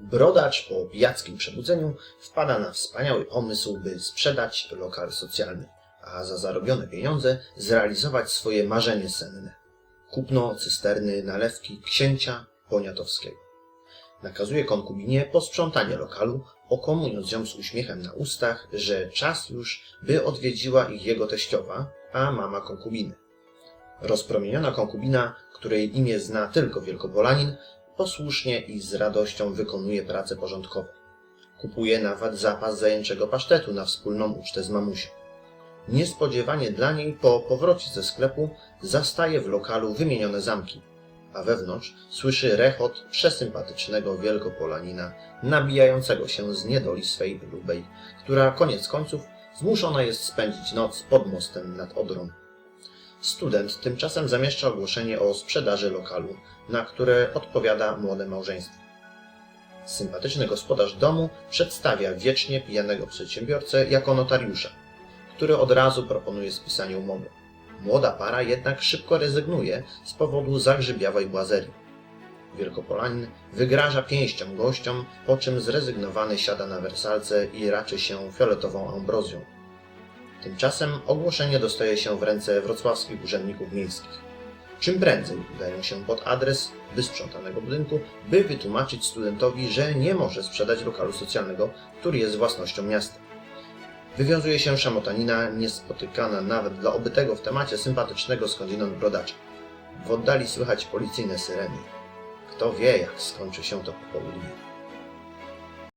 Brodacz po pijackim przebudzeniu wpada na wspaniały pomysł, by sprzedać lokal socjalny, a za zarobione pieniądze zrealizować swoje marzenie senne. Kupno cysterny nalewki księcia poniatowskiego. Nakazuje konkubinie posprzątanie lokalu, okomując ją z uśmiechem na ustach, że czas już, by odwiedziła ich jego teściowa, a mama konkubiny. Rozpromieniona konkubina, której imię zna tylko Wielkopolanin, posłusznie i z radością wykonuje pracę porządkową. Kupuje nawet zapas zajęczego pasztetu na wspólną ucztę z mamusią. Niespodziewanie dla niej po powrocie ze sklepu zastaje w lokalu wymienione zamki, a wewnątrz słyszy rechot przesympatycznego wielkopolanina nabijającego się z niedoli swej lubej, która koniec końców zmuszona jest spędzić noc pod mostem nad Odrą. Student tymczasem zamieszcza ogłoszenie o sprzedaży lokalu, na które odpowiada młode małżeństwo. Sympatyczny gospodarz domu przedstawia wiecznie pijanego przedsiębiorcę jako notariusza, który od razu proponuje spisanie umowy. Młoda para jednak szybko rezygnuje z powodu zagrzybiałej błazerii. Wielkopolanin wygraża pięścią gościom, po czym zrezygnowany siada na wersalce i raczy się fioletową ambrozją. Tymczasem ogłoszenie dostaje się w ręce wrocławskich urzędników miejskich. Czym prędzej udają się pod adres wysprzątanego budynku, by wytłumaczyć studentowi, że nie może sprzedać lokalu socjalnego, który jest własnością miasta. Wywiązuje się szamotanina niespotykana nawet dla obytego w temacie sympatycznego skądinąd brodacza. W oddali słychać policyjne syreny. Kto wie, jak skończy się to popołudnie.